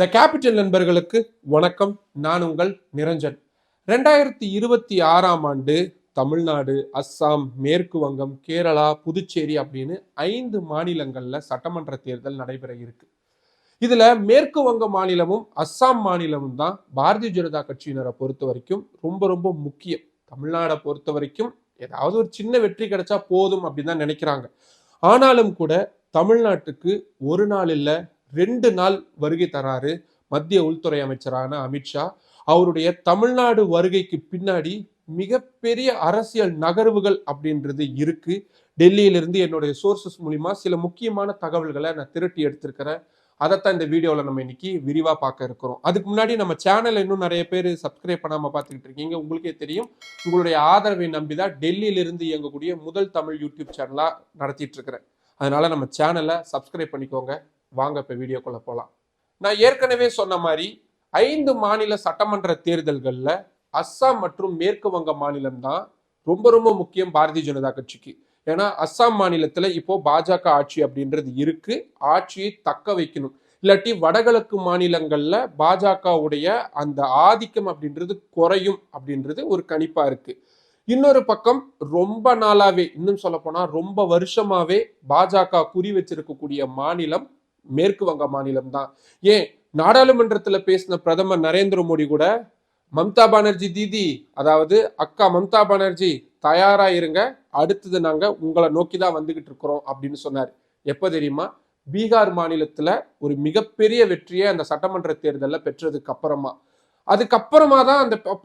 The capital நண்பர்களுக்கு வணக்கம். நான் உங்கள் நிரஞ்சன். ரெண்டாயிரத்தி இருபத்தி ஆறாம் ஆண்டு தமிழ்நாடு அஸ்ஸாம் மேற்கு வங்கம் கேரளா புதுச்சேரி அப்படின்னு ஐந்து மாநிலங்களில் சட்டமன்ற தேர்தல் நடைபெற இருக்கு. இதில் மேற்கு வங்க மாநிலமும் அஸ்ஸாம் மாநிலமும் தான் பாரதிய ஜனதா கட்சியினரை பொறுத்த வரைக்கும் ரொம்ப ரொம்ப முக்கியம். தமிழ்நாடை பொறுத்த வரைக்கும் ஏதாவது ஒரு சின்ன வெற்றி கிடைச்சா போதும் அப்படின்னு தான் நினைக்கிறாங்க. ஆனாலும் கூட தமிழ்நாட்டுக்கு ஒரு நாள் இல்லை ரெண்டு நாள் வருகை தராரு மத்திய உள்துறை அமைச்சரான அமித்ஷா அவருடைய தமிழ்நாடு வருகைக்கு பின்னாடி மிகப்பெரிய அரசியல் நகர்வுகள் அப்படின்றது இருக்கு. டெல்லியிலிருந்து என்னுடைய சோர்சஸ் மூலிமா சில முக்கியமான தகவல்களை நான் திரட்டி எடுத்திருக்கிறேன். அதைத்தான் இந்த வீடியோவில் நம்ம இன்னைக்கு விரிவாக பார்க்க இருக்கிறோம். அதுக்கு முன்னாடி நம்ம சேனல் இன்னும் நிறைய பேர் சப்ஸ்கிரைப் பண்ணாமல் பார்த்துக்கிட்டு இருக்கீங்க. உங்களுக்கே தெரியும். உங்களுடைய ஆதரவை நம்பி தான் டெல்லியிலிருந்து இயங்கக்கூடிய முதல் தமிழ் யூடியூப் சேனலாக நடத்திட்டு இருக்கிறேன். அதனால நம்ம சேனலை சப்ஸ்கிரைப் பண்ணிக்கோங்க. வாங்க இப்போ வீடியோக்குள்ளே போகலாம் நான் ஏற்கனவே சொன்ன மாதிரி ஐந்து மாநில சட்டமன்ற தேர்தல்களில் அஸ்ஸாம் மற்றும் மேற்கு வங்க மாநிலம் தான் ரொம்ப ரொம்ப முக்கியம் பாரதிய ஜனதா கட்சிக்கு. ஏன்னா அஸ்ஸாம் மாநிலத்தில் இப்போ பாஜக ஆட்சி அப்படின்றது இருக்கு. ஆட்சியை தக்க வைக்கணும். இல்லாட்டி வடகிழக்கு மாநிலங்களில் பாஜகவுடைய அந்த ஆதிக்கம் அப்படின்றது குறையும் அப்படின்றது ஒரு கணிப்பாக இருக்கு. இன்னொரு பக்கம் ரொம்ப நாளாவே இன்னும் சொல்ல போனால் ரொம்ப வருஷமாவே பாஜக குறி வச்சிருக்கக்கூடிய மாநிலம் மேற்கு வங்க மாநிலம் தான். ஏன்? நாடாளுமன்றத்துல பேசின பிரதமர் நரேந்திர மோடி கூட மம்தா பானர்ஜி தீதி அதாவது அக்கா மம்தா பானர்ஜி தயாரா இருங்க. அடுத்தது நாங்க உங்களை நோக்கி தான் வந்துகிட்டு இருக்கிறோம் அப்படின்னு சொன்னார். எப்ப தெரியுமா? பீகார் மாநிலத்துல ஒரு மிகப்பெரிய வெற்றியை அந்த சட்டமன்ற தேர்தலில் பெற்றதுக்கு அப்புறமா. அதுக்கப்புறமா தான் அந்த ப-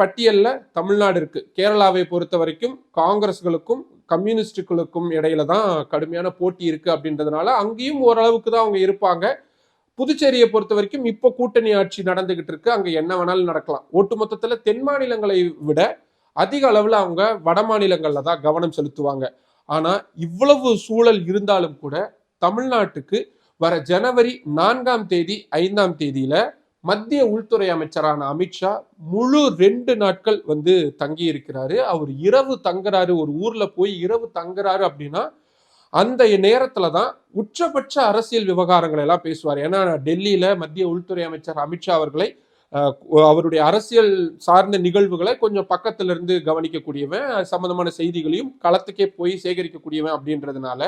தமிழ்நாடு இருக்கு. கேரளாவை பொறுத்த வரைக்கும் காங்கிரஸ்களுக்கும் கம்யூனிஸ்டுகளுக்கும் இடையில தான் கடுமையான போட்டி இருக்கு அப்படின்றதுனால அங்கேயும் ஓரளவுக்கு தான் அவங்க இருப்பாங்க. புதுச்சேரியை பொறுத்த வரைக்கும் இப்போ கூட்டணி ஆட்சி நடந்துகிட்டு இருக்கு. அங்க என்ன வேணாலும் நடக்கலாம். ஒட்டுமொத்தத்துல தென் மாநிலங்களை விட அதிக அளவில் அவங்க வட மாநிலங்கள்ல தான் கவனம் செலுத்துவாங்க. ஆனா இவ்வளவு சூழல் இருந்தாலும் கூட தமிழ்நாட்டுக்கு வர ஜனவரி நான்காம் தேதி ஐந்தாம் தேதியில மத்திய உள்துறை அமைச்சரான அமித்ஷா முழு ரெண்டு நாட்கள் வந்து தங்கி இருக்கிறாரு அவர் இரவு தங்குறாரு. ஒரு ஊர்ல போய் இரவு தங்குறாரு அப்படின்னா அந்த நேரத்துல தான் உச்சபட்ச அரசியல் விவகாரங்களை எல்லாம் பேசுவார். ஏன்னா டெல்லியில மத்திய உள்துறை அமைச்சர் அமித்ஷா அவர்களை அவருடைய அரசியல் சார்ந்த நிகழ்வுகளை கொஞ்சம் பக்கத்துல இருந்து கவனிக்கக்கூடியவன். சம்பந்தமான செய்திகளையும் களத்துக்கே போய் சேகரிக்கக்கூடியவன் அப்படின்றதுனால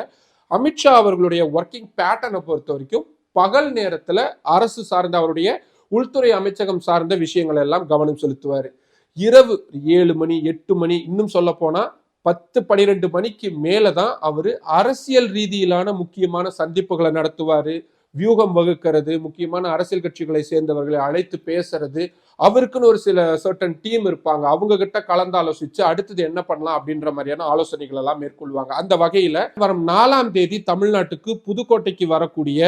அமித்ஷா அவர்களுடைய ஒர்க்கிங் பேட்டர்னை பொறுத்த வரைக்கும் பகல் நேரத்துல அரசு சார்ந்த அவருடைய உள்துறை அமைச்சகம் சார்ந்த விஷயங்கள் எல்லாம் கவனம் செலுத்துவார். இரவு ஏழு மணி எட்டு மணி இன்னும் சொல்ல போனால் பத்து பனிரெண்டு மணிக்கு மேலே தான் அவர் அரசியல் ரீதியிலான முக்கியமான சந்திப்புகளை நடத்துவார். வியூகம் வகுக்கிறது முக்கியமான அரசியல் கட்சிகளை சேர்ந்தவர்களை அழைத்து பேசுறது அவருக்குன்னு ஒரு சில சர்டன் டீம் இருப்பாங்க. அவங்க கிட்ட கலந்து ஆலோசிச்சு அடுத்தது என்ன பண்ணலாம் அப்படின்ற மாதிரியான ஆலோசனைகள் எல்லாம் மேற்கொள்வாங்க. அந்த வகையில வரும் நாலாம் தேதி தமிழ்நாட்டுக்கு புதுக்கோட்டைக்கு வரக்கூடிய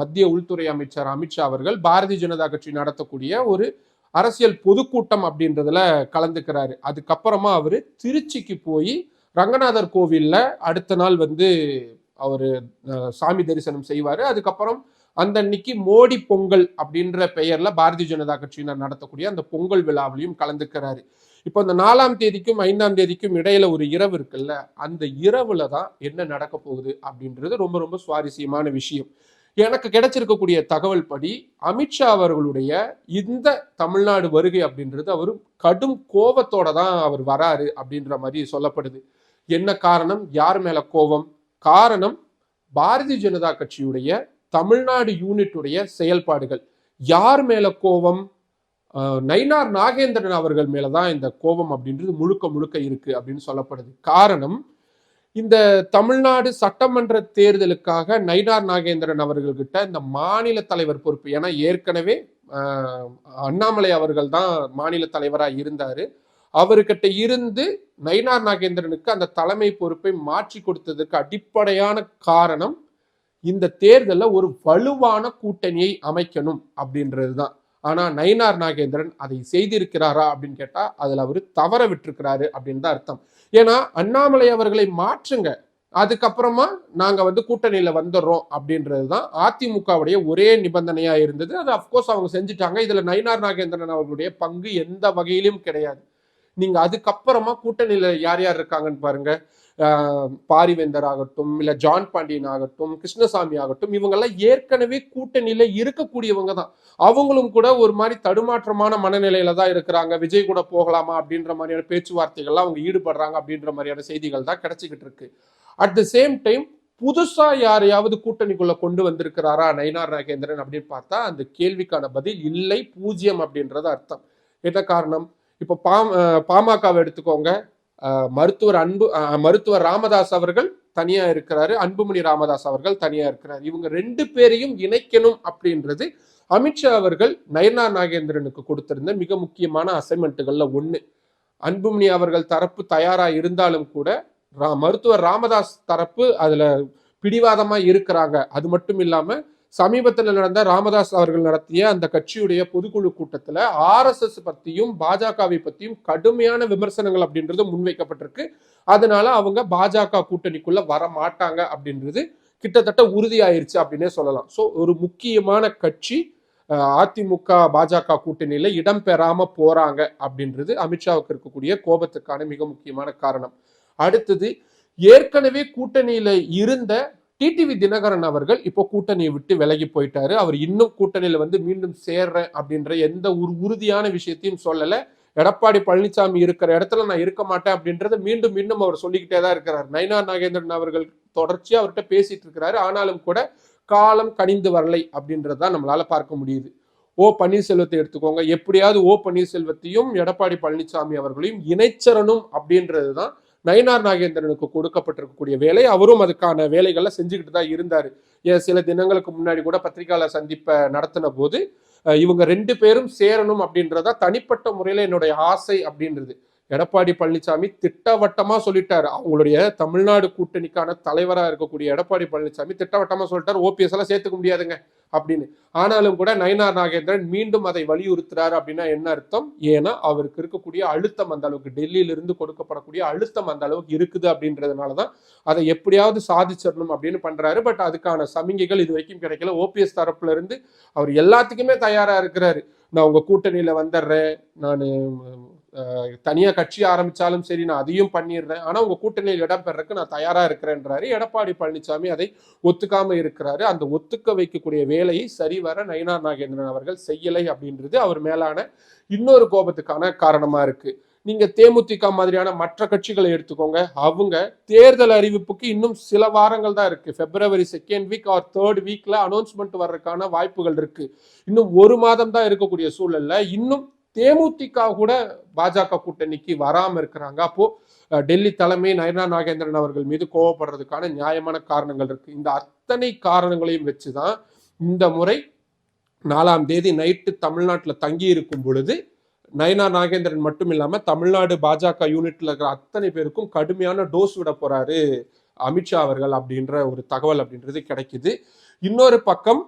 மத்திய உள்துறை அமைச்சர் அமித்ஷா அவர்கள் பாரதிய ஜனதா கட்சி நடத்தக்கூடிய ஒரு அரசியல் பொதுக்கூட்டம் அப்படின்றதுல கலந்துக்கிறாரு. அதுக்கப்புறமா அவரு திருச்சிக்கு போய் ரங்கநாதர் கோவில்ல அடுத்த நாள் வந்து அவர் சாமி தரிசனம் செய்வார். அதுக்கப்புறம் அந்த அன்னைக்கு மோடி பொங்கல் அப்படின்ற பெயர்ல பாரதிய ஜனதா கட்சியினர் நடத்தக்கூடிய அந்த பொங்கல் விழாவிலையும் கலந்துக்கிறாரு. இப்போ இந்த நாலாம் தேதிக்கும் ஐந்தாம் தேதிக்கும் இடையில ஒரு இரவு இருக்குல்ல அந்த இரவுல தான் என்ன நடக்க போகுது அப்படின்றது ரொம்ப ரொம்ப சுவாரஸ்யமான விஷயம். எனக்கு கிடைச்சிருக்கக்கூடிய தகவல் படி அமித்ஷா அவர்களுடைய இந்த தமிழ்நாடு வருகை அப்படின்றது அவர் கடும் கோபத்தோட தான் அவர் வராரு அப்படின்ற மாதிரி சொல்லப்படுது. என்ன காரணம்? யார் மேல கோபம்? காரணம் பாரதிய ஜனதா கட்சியுடைய தமிழ்நாடு யூனிட்டுடைய செயல்பாடுகள். யார் மேல கோபம்? நைனார் நயினார் நாகேந்திரன் அவர்கள் மேலதான் இந்த கோபம் அப்படின்றது முழுக்க முழுக்க இருக்கு அப்படின்னு சொல்லப்படுது. காரணம் இந்த தமிழ்நாடு சட்டமன்ற தேர்தலுக்காக நயினார் நாகேந்திரன் அவர்கள்கிட்ட இந்த மாநில தலைவர் பொறுப்பு ஏன்னா ஏற்கனவே அண்ணாமலை அவர்கள் தான் மாநில தலைவராக இருந்தாரு. அவர்கிட்ட இருந்து நயினார் நாகேந்திரனுக்கு அந்த தலைமை பொறுப்பை மாற்றி கொடுத்ததுக்கு அடிப்படையான காரணம் இந்த தேர்தலில் ஒரு வலுவான கூட்டணியை அமைக்கணும் அப்படின்றது தான் ஆனால் நயினார் நாகேந்திரன் அதை செய்திருக்கிறாரா அப்படின்னு கேட்டால் அதில் அவர் தவற விட்டுருக்கிறாரு அப்படின்னு தான் அர்த்தம். ஏன்னா அண்ணாமலை அவர்களை மாற்றுங்க. அதுக்கப்புறமா நாங்கள் வந்து கூட்டணியில் வந்துடுறோம் அப்படின்றது தான் அதிமுகவுடைய ஒரே நிபந்தனையாக இருந்தது. அது அஃப்கோர்ஸ் அவங்க செஞ்சுட்டாங்க. இதில் நயினார் நாகேந்திரன் அவர்களுடைய பங்கு எந்த வகையிலும் கிடையாது. நீங்க அதுக்கப்புறமா கூட்டணியில யார் யார் இருக்காங்கன்னு பாருங்க. பாரிவேந்தர் ஆகட்டும் இல்ல ஜான் பாண்டியன் ஆகட்டும் கிருஷ்ணசாமி ஆகட்டும் இவங்கெல்லாம் ஏற்கனவே கூட்டணியில இருக்கக்கூடியவங்க தான். அவங்களும் கூட ஒரு மாதிரி தடுமாற்றமான மனநிலையில தான் இருக்கிறாங்க. விஜய் கூட போகலாமா அப்படின்ற மாதிரியான பேச்சுவார்த்தைகள்லாம் அவங்க ஈடுபடுறாங்க அப்படின்ற மாதிரியான செய்திகள் தான் கிடைச்சிக்கிட்டு இருக்கு. அட் த சேம் டைம் புதுசா யாரையாவது கூட்டணிக்குள்ள கொண்டு வந்திருக்கிறாரா நயினார் நாகேந்திரன் அப்படின்னு பார்த்தா அந்த கேள்விக்கான பதில் இல்லை பூஜ்ஜியம் அப்படின்றது அர்த்தம். என்ன காரணம்? இப்போ பா பாமகவை எடுத்துக்கோங்க. மருத்துவர் அன்பு மருத்துவர் ராமதாஸ் அவர்கள் தனியா இருக்கிறாரு. அன்புமணி ராமதாஸ் அவர்கள் தனியா இருக்கிறார். இவங்க ரெண்டு பேரையும் இணைக்கணும் அப்படின்றது அமித்ஷா அவர்கள் நயனா நாகேந்திரனுக்கு கொடுத்திருந்த மிக முக்கியமான அசைன்மெண்ட்டுகள்ல ஒண்ணு. அன்புமணி அவர்கள் தரப்பு தயாரா இருந்தாலும் கூட ரா- மருத்துவர் ராமதாஸ் தரப்பு அதுல பிடிவாதமா இருக்கிறாங்க. அது மட்டும் இல்லாம சமீபத்தில் நடந்த ராமதாஸ் அவர்கள் நடத்திய அந்த கட்சியுடைய பொதுக்குழு கூட்டத்தில் ஆர்எஸ்எஸ் பற்றியும் பாஜகவை பற்றியும் கடுமையான விமர்சனங்கள் அப்படின்றது முன்வைக்கப்பட்டிருக்கு. அதனால அவங்க பாஜக கூட்டணிக்குள்ள வர மாட்டாங்க அப்படின்றது கிட்டத்தட்ட உறுதியாயிருச்சு அப்படின்னே சொல்லலாம். ஸோ ஒரு முக்கியமான கட்சி அதிமுக பாஜக கூட்டணியில இடம் பெறாம போறாங்க அப்படின்றது அமித்ஷாவுக்கு இருக்கக்கூடிய கோபத்துக்கான மிக முக்கியமான காரணம். அடுத்தது ஏற்கனவே கூட்டணியில இருந்த டிடிவி தினகரன் அவர்கள் இப்போ கூட்டணியை விட்டு விலகி போயிட்டாரு. அவர் இன்னும் கூட்டணியில வந்து மீண்டும் சேர்றேன் அப்படின்ற எந்த ஒரு உறுதியான விஷயத்தையும் சொல்லல. எடப்பாடி பழனிசாமி இருக்கிற இடத்துல நான் இருக்க மாட்டேன் அப்படின்றத மீண்டும் மீண்டும் அவர் சொல்லிக்கிட்டே தான் இருக்கிறார். நயினார் நாகேந்திரன் அவர்கள் தொடர்ச்சியா அவர்கிட்ட பேசிட்டு இருக்கிறாரு. ஆனாலும் கூட காலம் கனிந்து வரலை அப்படின்றதான் நம்மளால பார்க்க முடியுது. ஓ பன்னீர்செல்வத்தை எடுத்துக்கோங்க. எப்படியாவது ஓ பன்னீர்செல்வத்தையும் எடப்பாடி பழனிசாமி அவர்களையும் இணைச்சரணும் அப்படின்றது தான் நயினார் நாகேந்திரனுக்கு கொடுக்கப்பட்டிருக்கக்கூடிய வேலை. அவரும் அதுக்கான வேலைகளை செஞ்சுக்கிட்டு தான் இருந்தார். ஏன் சில தினங்களுக்கு முன்னாடி கூட பத்திரிகையாளர் சந்திப்பை நடத்தின போது இவங்க ரெண்டு பேரும் சேரணும் அப்படின்றதா தனிப்பட்ட முறையில் என்னுடைய ஆசை அப்படின்றது. எடப்பாடி பழனிசாமி திட்டவட்டமா சொல்லிட்டாரு. அவங்களுடைய தமிழ்நாடு கூட்டணிக்கான தலைவராக இருக்கக்கூடிய எடப்பாடி பழனிசாமி திட்டவட்டமா சொல்லிட்டாரு. ஓபிஎஸ் எல்லாம் சேர்த்துக்க முடியாதுங்க. அப்படின்னு. ஆனாலும் கூட நயனார் நாகேந்திரன் மீண்டும் அதை வலியுறுத்துறாரு அப்படின்னா என்ன அர்த்தம்? ஏன்னா அவருக்கு இருக்கக்கூடிய அழுத்தம் அந்த அளவுக்கு டெல்லியிலிருந்து கொடுக்கப்படக்கூடிய அழுத்தம் அந்த அளவுக்கு இருக்குது அப்படின்றதுனால தான் அதை எப்படியாவது சாதிச்சிடணும் அப்படின்னு பண்றாரு. பட் அதுக்கான சமிகைகள் இது வரைக்கும் கிடைக்கல. ஓபிஎஸ் தரப்புல இருந்து அவர் எல்லாத்துக்குமே தயாரா இருக்கிறாரு. நான் உங்க கூட்டணியில வந்துடுறேன். நான் தனியாக கட்சி ஆரம்பித்தாலும் சரி நான் அதையும் பண்ணிடுறேன். ஆனால் உங்கள் கூட்டணியில் இடம் பெறக்கு நான் தயாராக இருக்கிறேன்றாரு. எடப்பாடி பழனிசாமி அதை ஒத்துக்காமல் இருக்கிறாரு. அந்த ஒத்துக்க வைக்கக்கூடிய வேலையை சரிவர நயினார் நாகேந்திரன் அவர்கள் செய்யலை அப்படின்றது அவர் மேலான இன்னொரு கோபத்துக்கான காரணமாக இருக்கு. நீங்கள் தேமுதிக மாதிரியான மற்ற கட்சிகளை எடுத்துக்கோங்க. அவங்க தேர்தல் அறிவிப்புக்கு இன்னும் சில வாரங்கள் தான் இருக்குது February second week or third வீக்கில் அனௌன்ஸ்மெண்ட் வர்றதுக்கான வாய்ப்புகள் இருக்குது இன்னும் ஒரு மாதம் தான் இருக்கக்கூடிய சூழல்ல. இன்னும் தேமுதிக கூட பாஜக கூட்டணிக்கு வராம இருக்கிறாங்க. அப்போ டெல்லி தலைமை நயனா நாகேந்திரன் அவர்கள் மீது கோவப்படுறதுக்கான நியாயமான காரணங்கள் இருக்கு. இந்த அத்தனை காரணங்களையும் வச்சுதான் இந்த முறை நாலாம் தேதி நைட்டு தமிழ்நாட்டில் தங்கி இருக்கும் பொழுது நயனா நாகேந்திரன் மட்டும் இல்லாமல் தமிழ்நாடு பாஜக யூனிட்ல இருக்கிற அத்தனை பேருக்கும் கடுமையான டோஸ் விட போறாரு அமித்ஷா அவர்கள் அப்படின்ற ஒரு தகவல் அப்படின்றது கிடைக்குது. இன்னொரு பக்கம்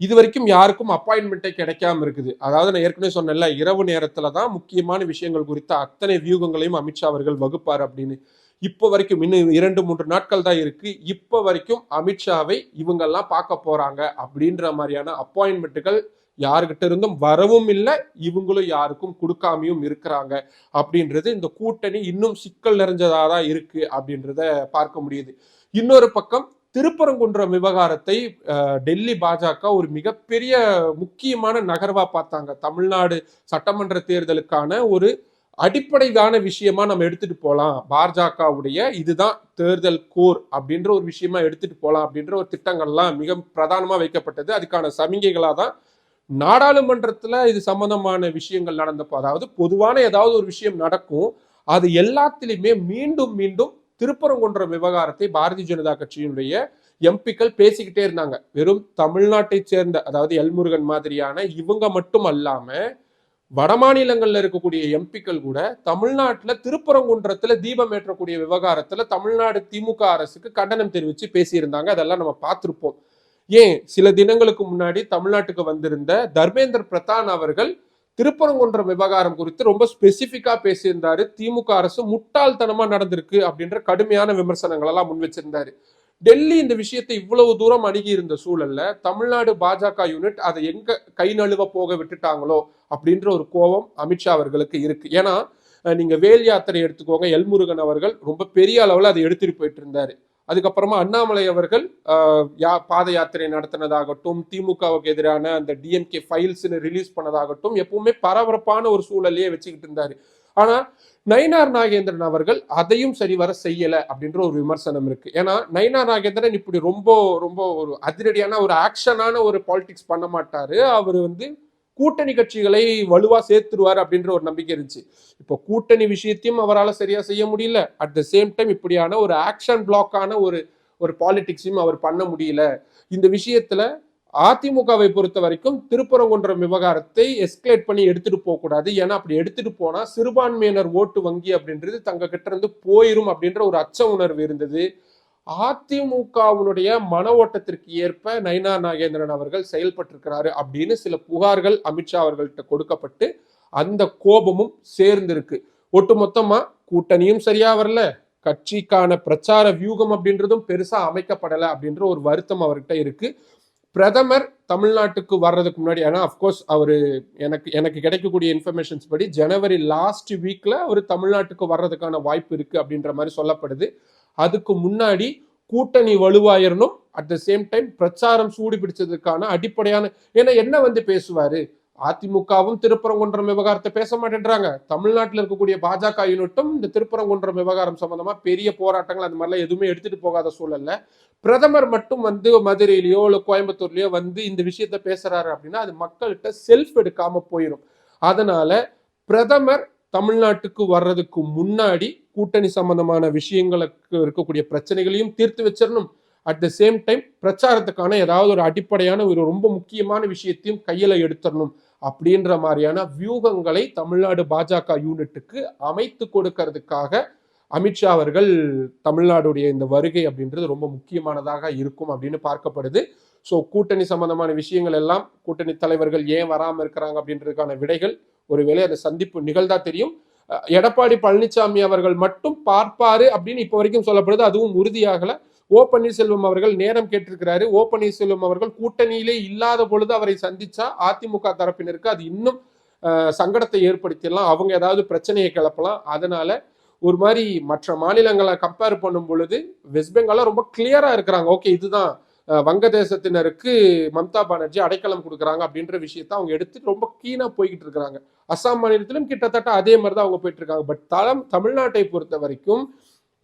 இது வரைக்கும் யாருக்கும் அப்பாயின்மெண்ட்டே கிடைக்காம இருக்குது. அதாவது நான் ஏற்கனவே சொன்னேன்ல இரவு நேரத்தில் தான் முக்கியமான விஷயங்கள் குறித்த அத்தனை வியூகங்களையும் அமித்ஷா அவர்கள் வகுப்பார் அப்படின்னு. இப்போ வரைக்கும் இன்னும் இரண்டு மூன்று நாட்கள் தான் இருக்கு. இப்போ வரைக்கும் அமித்ஷாவை இவங்கெல்லாம் பார்க்க போறாங்க அப்படின்ற மாதிரியான அப்பாயின்மெண்ட்டுகள் யாருக்கிட்ட இருந்தும் வரவும் இல்லை. இவங்களும் யாருக்கும் கொடுக்காமையும் இருக்கிறாங்க அப்படின்றது இந்த கூட்டணி இன்னும் சிக்கல் நிறைஞ்சதாக தான் இருக்கு அப்படின்றத பார்க்க முடியுது. இன்னொரு பக்கம் திருப்பரங்குன்றம் விவகாரத்தை டெல்லி பாஜக ஒரு மிகப்பெரிய முக்கியமான நகர்வா பார்த்தாங்க. தமிழ்நாடு சட்டமன்ற தேர்தலுக்கான ஒரு அடிப்படையான விஷயமா நம்ம எடுத்துட்டு போகலாம் பாஜகவுடைய இதுதான் தேர்தல் கோர் அப்படின்ற ஒரு விஷயமா எடுத்துட்டு போகலாம் அப்படின்ற ஒரு திட்டங்கள்லாம் மிக பிரதானமா வைக்கப்பட்டது. அதுக்கான சமிகைகளாக தான் நாடாளுமன்றத்துல இது சம்பந்தமான விஷயங்கள் நடந்தப்போ அதாவது பொதுவான ஏதாவது ஒரு விஷயம் நடக்கும் அது எல்லாத்திலையுமே மீண்டும் மீண்டும் திருப்பரங்குன்றம் விவகாரத்தை பாரதிய ஜனதா கட்சியினுடைய எம்பிக்கள் பேசிக்கிட்டே இருந்தாங்க. வெறும் தமிழ்நாட்டை சேர்ந்த அதாவது எல்முருகன் மாதிரியான இவங்க மட்டும் அல்லாம வடமாநிலங்கள்ல இருக்கக்கூடிய எம்பிக்கள் கூட தமிழ்நாட்டுல திருப்பரங்குன்றத்துல தீபம் ஏற்றக்கூடிய விவகாரத்துல தமிழ்நாடு திமுக அரசுக்கு கண்டனம் தெரிவிச்சு பேசியிருந்தாங்க. அதெல்லாம் நம்ம பார்த்திருப்போம். ஏன்? சில தினங்களுக்கு முன்னாடி தமிழ்நாட்டுக்கு வந்திருந்த தர்மேந்திர பிரதான் அவர்கள் திருப்பரங்குன்றம் விவகாரம் குறித்து ரொம்ப ஸ்பெசிபிக்கா பேசியிருந்தாரு. திமுக அரசு முட்டாள்தனமா நடந்திருக்கு அப்படின்ற கடுமையான விமர்சனங்கள் எல்லாம் முன் வச்சிருந்தாரு. டெல்லி இந்த விஷயத்தை இவ்வளவு தூரம் அணுகி இருந்த சூழல்ல தமிழ்நாடு பாஜக யூனிட் அதை எங்க கை நழுவ போக விட்டுட்டாங்களோ அப்படின்ற ஒரு கோபம் அமித்ஷா அவர்களுக்கு இருக்கு. ஏன்னா நீங்க வேல் யாத்திரை எடுத்துக்கோங்க எல்முருகன் அவர்கள் ரொம்ப பெரிய அளவில் அதை எடுத்துட்டு போயிட்டு இருந்தாரு. அதுக்கப்புறமா அண்ணாமலை அவர்கள் யா- பாத யாத்திரை நடத்தினதாகட்டும் திமுகவுக்கு எதிரான அந்த டிஎம்கே ஃபைல்ஸ்ன்னு ரிலீஸ் பண்ணதாகட்டும் எப்பவுமே பரபரப்பான ஒரு சூழலையே வச்சுக்கிட்டு இருந்தாரு. ஆனா நயினார் நாகேந்திரன் அவர்கள் அதையும் சரிவர செய்யல அப்படின்ற ஒரு விமர்சனம் இருக்கு. ஏன்னா நயினார் நாகேந்திரன் இப்படி ரொம்ப ரொம்ப ஒரு அதிரடியான ஒரு ஆக்ஷனான ஒரு பாலிடிக்ஸ் பண்ண மாட்டாரு. அவர் வந்து கூட்டணி கட்சிகளை வலுவா சேர்த்துருவார் அப்படின்ற ஒரு நம்பிக்கை இருந்துச்சு. இப்போ கூட்டணி விஷயத்தையும் அவரால் சரியா செய்ய முடியல. அட் த சேம் டைம் இப்படியான ஒரு ஆக்ஷன் பிளாக்கான ஒரு ஒரு பாலிடிக்ஸையும் அவர் பண்ண முடியல. இந்த விஷயத்துல அதிமுகவை பொறுத்த வரைக்கும் திருப்பரங்குன்றம் விவகாரத்தை எஸ்கலேட் பண்ணி எடுத்துட்டு போக கூடாது. ஏன்னா அப்படி எடுத்துட்டு போனா சிறுபான்மையினர் ஓட்டு வங்கி அப்படின்றது தங்க கிட்ட இருந்து போயிரும் அப்படின்ற ஒரு அச்ச உணர்வு இருந்தது. அதிமுகவினுடைய மன ஓட்டத்திற்கு ஏற்ப நயினா நாகேந்திரன் அவர்கள் செயல்பட்டிருக்கிறாரு அப்படின்னு சில புகார்கள் அமித்ஷா அவர்கள்ட்ட கொடுக்கப்பட்டு அந்த கோபமும் சேர்ந்திருக்கு. ஒட்டுமொத்தமா கூட்டணியும் சரியா வரல. கட்சிக்கான பிரச்சார வியூகம் அப்படின்றதும் பெருசா அமைக்கப்படலை அப்படின்ற ஒரு வருத்தம் அவர்கிட்ட இருக்கு. பிரதமர் தமிழ்நாட்டுக்கு வர்றதுக்கு முன்னாடி ஏன்னா அஃப்கோர்ஸ் அவர் எனக்கு எனக்கு கிடைக்கக்கூடிய இன்ஃபர்மேஷன்ஸ் படி ஜனவரி லாஸ்ட் வீக்ல அவர் தமிழ்நாட்டுக்கு வர்றதுக்கான வாய்ப்பு இருக்கு அப்படின்ற மாதிரி சொல்லப்படுது. அதுக்கு முன்னாடி கூட்டணி வலுவாயிரணும். அட் த சேம் டைம் பிரச்சாரம் சூடு பிடிச்சதுக்கான அடிப்படையான ஏன்னா என்ன வந்து பேசுவாரு? அதிமுகவும் திருப்பரங்குன்றம் விவகாரத்தை பேச மாட்டேன்றாங்க. தமிழ்நாட்டில் இருக்கக்கூடிய பாஜக யூனிட்டும் இந்த திருப்பரங்குன்றம் விவகாரம் சம்பந்தமா பெரிய போராட்டங்கள் அந்த மாதிரிலாம் எதுவுமே எடுத்துட்டு போகாத சூழல்ல. பிரதமர் மட்டும் வந்து மதுரையிலயோ இல்லை கோயம்புத்தூர்லயோ வந்து இந்த விஷயத்த பேசுறாரு அப்படின்னா அது மக்கள்கிட்ட செல்ஃப் எடுக்காம போயிடும் அதனால பிரதமர் தமிழ்நாட்டுக்கு வர்றதுக்கு முன்னாடி கூட்டணி சம்பந்தமான விஷயங்களுக்கு இருக்கக்கூடிய பிரச்சனைகளையும் தீர்த்து வச்சிடணும் அட் த சேம் டைம் பிரச்சாரத்துக்கான ஏதாவது ஒரு அடிப்படையான ஒரு ரொம்ப முக்கியமான விஷயத்தையும் கையில் எடுத்துடணும் அப்படின்ற மாதிரியான வியூகங்களை தமிழ்நாடு பாஜக யூனிட்டுக்கு அமைத்து கொடுக்கறதுக்காக அமித்ஷா அவர்கள் தமிழ்நாடுடைய இந்த வருகை அப்படின்றது ரொம்ப முக்கியமானதாக இருக்கும் அப்படின்னு பார்க்கப்படுது. ஸோ கூட்டணி சம்பந்தமான விஷயங்கள் எல்லாம் கூட்டணி தலைவர்கள் ஏன் வராமல் இருக்கிறாங்க அப்படின்றதுக்கான விடைகள் ஒருவேளை அந்த சந்திப்பு நிகழ்ந்தா தெரியும். எடப்பாடி பழனிசாமி அவர்கள் மட்டும் பார்ப்பாரு அப்படின்னு இப்போ வரைக்கும் சொல்லப்படுது. அதுவும் உறுதியாகல. ஓ பன்னீர்செல்வம் அவர்கள் நேரம் கேட்டிருக்கிறாரு. ஓ பன்னீர்செல்வம் அவர்கள் கூட்டணியிலே இல்லாத பொழுது அவரை சந்திச்சா அதிமுக தரப்பினருக்கு அது இன்னும் சங்கடத்தை ஏற்படுத்திடலாம். அவங்க ஏதாவது பிரச்சனையை கிளப்பலாம். அதனால ஒரு மாதிரி மற்ற மாநிலங்களை கம்பேர் பண்ணும் பொழுது வெஸ்ட் பெங்கால ரொம்ப கிளியரா இருக்கிறாங்க. ஓகே இதுதான் வங்கதேசத்தினருக்கு மம்தா பானர்ஜி அடைக்கலம் கொடுக்குறாங்க அப்படின்ற விஷயத்த அவங்க எடுத்து ரொம்ப கீனா போய்கிட்டு இருக்கிறாங்க. அஸ்ஸாம் மாநிலத்திலும் கிட்டத்தட்ட அதே மாதிரி தான் அவங்க போயிட்டு இருக்காங்க பட் தளம் தமிழ்நாட்டை பொறுத்த வரைக்கும்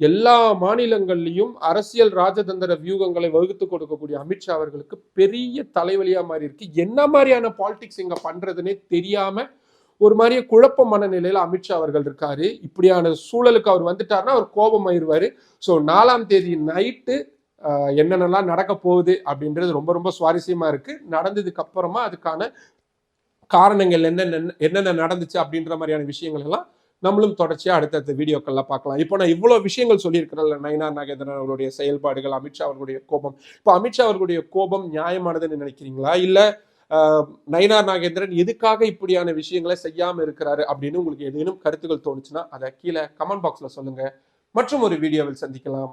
எல்லா மாநிலங்கள்லையும் அரசியல் ராஜதந்திர வியூகங்களை வகுத்து கொடுக்கக்கூடிய அமித்ஷா அவர்களுக்கு பெரிய தலைவலியா மாறி இருக்கு என்ன மாதிரியான பாலிடிக்ஸ் இங்க பண்றதுன்னே தெரியாம ஒரு மாதிரியே குழப்ப மனநிலையில அமித்ஷா அவர்கள் இருக்காரு. இப்படியான சூழலுக்கு அவர் வந்துட்டாருன்னா அவர் கோபம் ஆயிடுவாரு ஸோ நாலாம் தேதி நைட்டு என்னென்னலாம் நடக்க போகுது அப்படின்றது ரொம்ப ரொம்ப சுவாரஸ்யமா இருக்கு. நடந்ததுக்கு அப்புறமா அதுக்கான காரணங்கள் என்னென்ன என்னென்ன நடந்துச்சு அப்படின்ற மாதிரியான விஷயங்கள் எல்லாம் நம்மளும் தொடர்ச்சியாக அடுத்தடுத்த வீடியோக்கள்லாம் பார்க்கலாம். இப்போ நான் இவ்வளோ விஷயங்கள் சொல்லியிருக்கிறேன்ல நயனா நாகேந்திரன் அவர்களுடைய செயல்பாடுகள் அமித்ஷா அவர்களுடைய கோபம். இப்போ அமித்ஷா அவர்களுடைய கோபம் நியாயமானதுன்னு நினைக்கிறீங்களா? இல்லை நயினார் நாகேந்திரன் எதுக்காக இப்படியான விஷயங்களை செய்யாமல் இருக்கிறாரு அப்படின்னு உங்களுக்கு ஏதேனும் கருத்துக்கள் தோணுச்சுன்னா அதை கீழே கமெண்ட் பாக்ஸ்ல சொல்லுங்கள் மற்றும் ஒரு வீடியோவில் சந்திக்கலாம்.